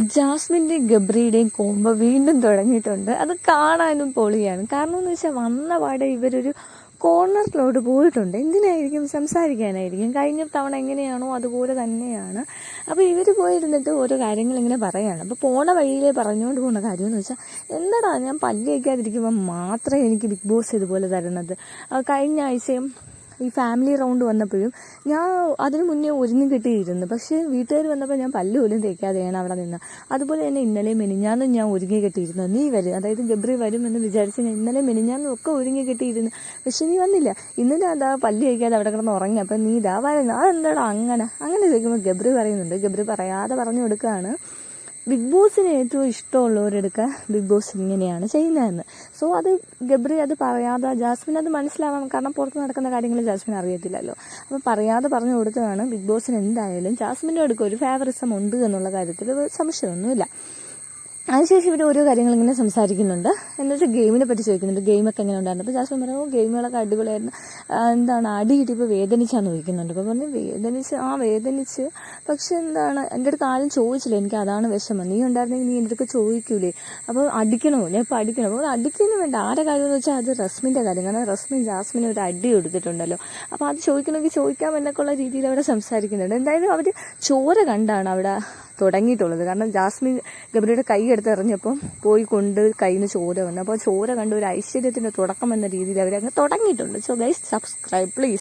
ജാസ്മിന്റെയും ഗബ്രിയുടെയും കോമ്പ വീണ്ടും തുടങ്ങിയിട്ടുണ്ട്. അത് കാണാനും പൊളിയാണ്. കാരണം എന്ന് വെച്ചാൽ വന്ന പാടെ ഇവരൊരു കോർണറിലോട്ട് പോയിട്ടുണ്ട്. എന്തിനായിരിക്കും? സംസാരിക്കാനായിരിക്കും. കഴിഞ്ഞ തവണ എങ്ങനെയാണോ അതുപോലെ തന്നെയാണ്. അപ്പോൾ ഇവർ പോയിരുന്നിട്ട് ഓരോ കാര്യങ്ങൾ ഇങ്ങനെ പറയുകയാണ് അപ്പോൾ പോണ വഴിയിലേ പറഞ്ഞുകൊണ്ട് പോകുന്ന കാര്യം എന്ന് വെച്ചാൽ എന്താടാ ഞാൻ പല്ല് വയ്ക്കാതിരിക്കുമ്പോൾ മാത്രമേ എനിക്ക് ബിഗ് ബോസ് ഇതുപോലെ തരുന്നത്? കഴിഞ്ഞ ആഴ്ചയും ഈ ഫാമിലി റൗണ്ട് വന്നപ്പോഴും ഞാൻ അതിന് മുന്നേ ഒരുങ്ങി കിട്ടിയിരുന്നു. പക്ഷേ വീട്ടുകാർ വന്നപ്പോൾ ഞാൻ പല്ല് പോലും തേക്കാതെയാണ് അവിടെ നിന്ന്. അതുപോലെ തന്നെ ഇന്നലെ മെനിഞ്ഞാന്നും ഞാൻ ഒരുങ്ങി കിട്ടിയിരുന്നു. നീ വരും. അതായത് ഗബ്രി വരും എന്ന് വിചാരിച്ച് ഞാൻ ഇന്നലെ മെനിഞ്ഞാന്നും ഒക്കെ ഒരുങ്ങി കിട്ടിയിരുന്നു. പക്ഷേ നീ വന്നില്ല. ഇന്നലെ അതാ പല്ല് തേക്കാതെ അവിടെ കിടന്ന് ഉറങ്ങി. അപ്പം നീ ഇതാ വരുന്നു അതെന്താടാ അങ്ങനെ? അങ്ങനെ ചോദിക്കുമ്പോൾ ഗബ്രി പറയുന്നുണ്ട്. ഗബ്രി പറയാതെ പറഞ്ഞു കൊടുക്കുകയാണ്. ബിഗ് ബോസിന് ഏറ്റവും ഇഷ്ടമുള്ളവരെടുക്കുക ബിഗ് ബോസ് ഇങ്ങനെയാണ് ചെയ്യുന്നതെന്ന്. സോ അത് ഗബ്രി അത് പറയാതെ ജാസ്മിൻ അത് മനസ്സിലാവാം കാരണം പുറത്ത് നടക്കുന്ന കാര്യങ്ങൾ ജാസ്മിൻ അറിയത്തില്ലല്ലോ. അപ്പോൾ പറയാതെ പറഞ്ഞു കൊടുത്തതാണ് ബിഗ് ബോസിന് എന്തായാലും ജാസ്മിന്റെ അടുക്ക ഒരു ഫേവറിസം ഉണ്ട് എന്നുള്ള കാര്യത്തിൽ സംശയമൊന്നുമില്ല. അതിനുശേഷം ഇവർ ഓരോ കാര്യങ്ങൾ ഇങ്ങനെ സംസാരിക്കുന്നുണ്ട്. എന്നിട്ട് ഗെയിമിനെ പറ്റി ചോദിക്കുന്നുണ്ട്. ഗെയിമൊക്കെ എങ്ങനെ ഉണ്ടായിരുന്നു? അപ്പോൾ ജാസ്മിൻ പറഞ്ഞു "ഓ, ഗെയിമുകളൊക്കെ അടിപൊളിയായിരുന്നു. എന്താണ് അടി കിട്ടിയപ്പോൾ വേദനിച്ചാന്ന് ചോദിക്കുന്നുണ്ട്. അപ്പോൾ പറഞ്ഞു വേദനിച്ച് ആ വേദനിച്ച്. പക്ഷെ എന്താണ് എന്റെ അടുത്ത് ആരും ചോദിച്ചില്ല. എനിക്ക് അതാണ് വിഷമം. നീ ഉണ്ടായിരുന്നെങ്കിൽ നീ എന്റെ അടുത്ത് ചോദിക്കൂലേ? അപ്പോൾ അടിക്കണോ? ഞാൻ ഇപ്പോൾ അടിക്കണോ? അപ്പോൾ അടിക്കുന്നു വേണ്ട. ആരുടെ കാര്യം എന്ന് വെച്ചാൽ അത് റസ്മിന്റെ കാര്യം. കാരണം റസ്മിൻ ജാസ്മിന് ഒരു അടി കൊടുത്തിട്ടുണ്ടല്ലോ. അപ്പോൾ അത് ചോദിക്കണമെങ്കിൽ ചോദിക്കാം എന്നൊക്കെയുള്ള രീതിയിൽ അവിടെ സംസാരിക്കുന്നുണ്ട്. എന്തായാലും അവർ ചോര കണ്ടാണ് അവിടെ. തുടങ്ങിയിട്ടുള്ളത്. കാരണം ജാസ്മിൻ ഗബ്രിയുടെ കൈ എടുത്ത് എറിഞ്ഞപ്പം പോയി കൊണ്ട് കയ്യിൽ നിന്ന് ചോര വന്നു. അപ്പോൾ ചോര കണ്ട് ഒരു ഐശ്വര്യത്തിന്റെ തുടക്കം എന്ന രീതിയിൽ അവരങ്ങ് തുടങ്ങിയിട്ടുണ്ട്. So guys subscribe please